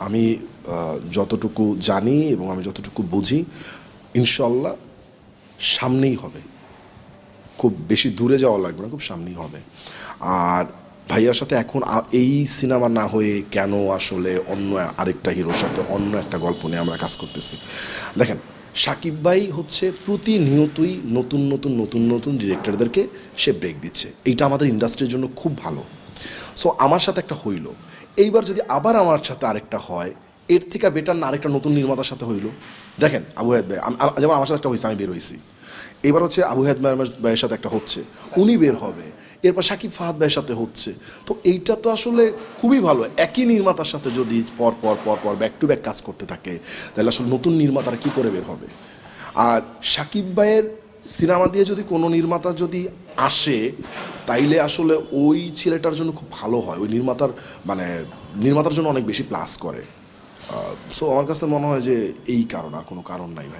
আমি যতটুকু জানি এবং আমি যতটুকু বুঝি ইনশাল্লাহ সামনেই হবে। খুব বেশি দূরে যাওয়া লাগবে না, খুব সামনেই হবে। আর ভাইয়ার সাথে এখন এই সিনেমা না হয়ে কেন আসলে অন্য আরেকটা হিরোর সাথে অন্য একটা গল্প নিয়ে আমরা কাজ করতেছি? দেখেন, সাকিব ভাই হচ্ছে প্রতিনিয়তই নতুন নতুন নতুন নতুন ডিরেক্টরদেরকে সে ব্রেক দিচ্ছে। এইটা আমাদের ইন্ডাস্ট্রির জন্য খুব ভালো। সো আমার সাথে একটা হইল। এইবার যদি আবার আমার সাথে আরেকটা হয়, এর থেকে বেটার না আরেকটা নতুন নির্মাতার সাথে হইল। দেখেন, আবু হায়াত ভাই যেমন আমার সাথে একটা হয়েছে আমি বের হয়েছি এবার হচ্ছে আবু আমার ভাইয়ের সাথে একটা হচ্ছে। উনি বের হবে। এরপর সাকিব ফাহাদ ভাইয়ের সাথে হচ্ছে। তো এইটা তো আসলে খুবই ভালো। একই নির্মাতার সাথে যদি পর পর পর পর ব্যাক টু ব্যাক কাজ করতে থাকে, তাহলে আসলে নতুন নির্মাতারা কী করে বের হবে? আর সাকিব ভাইয়ের সিনেমা দিয়ে যদি কোনো নির্মাতা যদি আসে, তাইলে আসলে ওই ছেলেটার জন্য খুব ভালো হয়। ওই নির্মাতার মানে নির্মাতার জন্য অনেক বেশি প্লাস করে। সো আমার কাছে মনে হয় যে এই কারণ, আর কোনো কারণ নাই ভাই।